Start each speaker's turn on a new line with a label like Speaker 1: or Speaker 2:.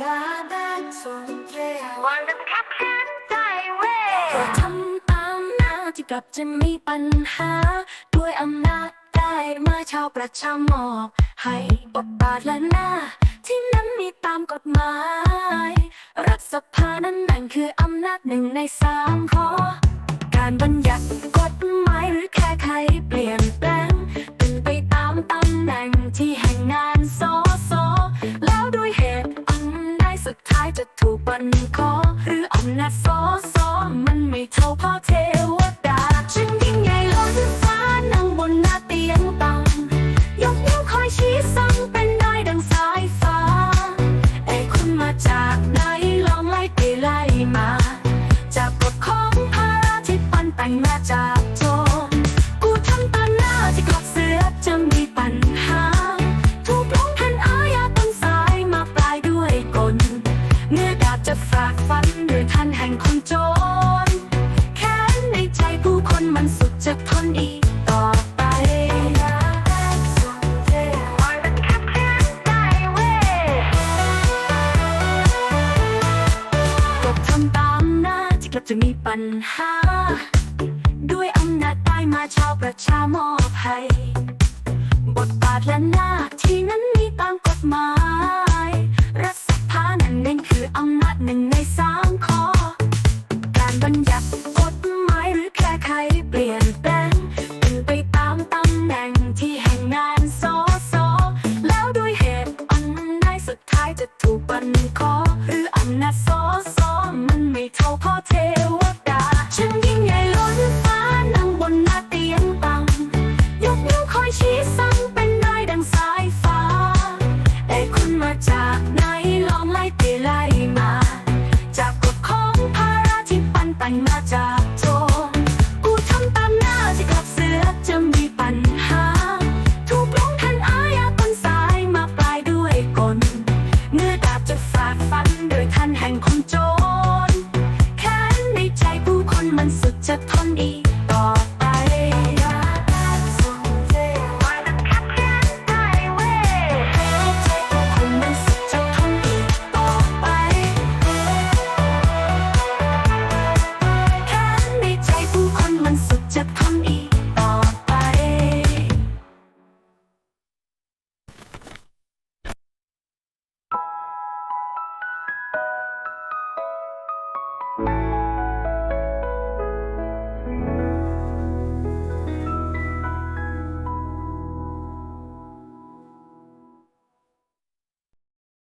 Speaker 1: alla som drev
Speaker 2: วันจะขับฉันใจเว้ย
Speaker 1: ก็ทำตามหน้าที่กลับจะมีปัญหา ด้วยอำนาจได้มาชาวประชามอบให้บทบาทและหน้า ที่นั้นมีตามกฎหมาย รัฐสภานั้นนั่นคืออำนาจหนึ่งในสามข้อการบัญญัติกฎันคอหรืออำนาจสอสอมันไม่เท่าพ่อเทวดาฉันยิ่งใหญ่ล้นฟ้านั่งบนหน้าเตียงตังยกนิ้วคอยชี้สั่งเป็นได้ดังสายฟ้าไอ้คุณมาจากไหนลองไล่ไปไล่มา จากกฎของพระราที่ปันแต่งมาจากโจ จะฝากฟันด้วยทันแห่งคนโจรแค้นในใจผู้คนมันสุดจะทนอีกต่อไป
Speaker 2: วันจะขับฉันใจเว้ย
Speaker 1: ก็ทำตามหน้าที่กลับจะมีปัญหา ด้วยอำนาจได้มาชาวประชามอบให้ บทบาทและหน้าที่นั้นมีตามกฎหมาย จากไหนลองไล่ตีไล่มา จากกฎของภระที่ปันปันมาจากโจรกูทำตามหน้าที่กับเสือจะมีปัญหา ถูกลงทันอาญาต้นสายมาปลายด้วยกลเมื่อดจะฝาดฟันโดยทันแห่งคนโจรแค้นในใจผู้คนมันสุดจะทนอี จะทำอีกต่อไป